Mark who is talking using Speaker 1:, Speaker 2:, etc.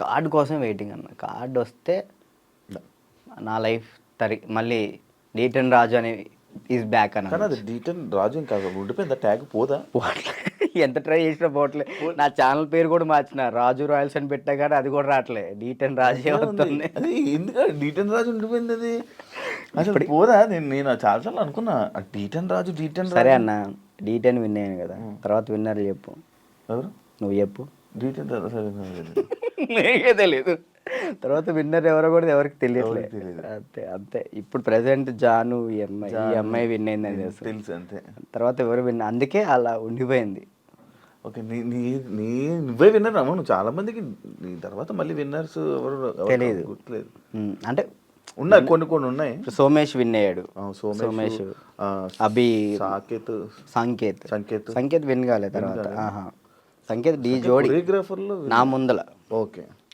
Speaker 1: Card కోసం waiting అన్న. Card వస్తే నా లైఫ్ తరి మళ్ళీ డీటన్ రాజు అని ఈజ్ బ్యాక్ అన్న
Speaker 2: కానీ అది డీటెన్ రాజు ఇంకా ఉండిపోయింది. ట్యాగ్ పోదా.
Speaker 1: ఎంత ట్రై చేసినా పోవట్లే నా ఛానల్ పేరు కూడా మార్చిన. రాజు రాయల్స్ అని పెట్టా కానీ అది కూడా రావట్లే. డీటెన్ రాజే వస్తుంది.
Speaker 2: అది ఎందుకు డీటెన్ రాజు ఉండిపోయింది అది? అసలు పోదా? నేను నేను చాలా సార్లు అనుకున్నా. డీటెన్ రాజు డీటెన్
Speaker 1: సరే అన్న డీటెన్ విన్ అయ్యాను కదా. తర్వాత విన్నర్ చెప్పు.
Speaker 2: ఎవరు?
Speaker 1: నువ్వు చెప్పు.
Speaker 2: డీటెన్ సరే.
Speaker 1: నీకే తెలియదు తర్వాత విన్నర్ ఎవరో కూడా ఎవరికి తెలియట్లేదు. అంతే అంతే. ఇప్పుడు ప్రెసెంట్ జాను ఈ అమ్మాయి ఈ అమ్మాయి విన్ అయిందని తెలుసు.
Speaker 2: తెలుసు అంతే.
Speaker 1: తర్వాత ఎవరు విన్ అందుకే అలా ఉండిపోయింది.
Speaker 2: ఓకే నీ నీ నీ నువ్వే విన్నర్ అమ్మ నువ్వు చాలా మందికి నీ తర్వాత మళ్ళీ విన్నర్స్ ఎవరు
Speaker 1: తెలీదు.
Speaker 2: గుర్తులేదు.
Speaker 1: అంటే
Speaker 2: ఉన్నాయి కొన్ని కొన్ని ఉన్నాయి.
Speaker 1: సోమేష్ విన్ అయ్యాడు.
Speaker 2: సోమేష్
Speaker 1: అభి
Speaker 2: సాకేత్.
Speaker 1: సంకేత్.
Speaker 2: సంకేత్.
Speaker 1: సంకేత్ విన్ కాలేదు తర్వాత. ఆహా. సంకేత్ డి జోడి.
Speaker 2: కొరియోగ్రాఫర్లో
Speaker 1: నా ముందల.
Speaker 2: ఓకే.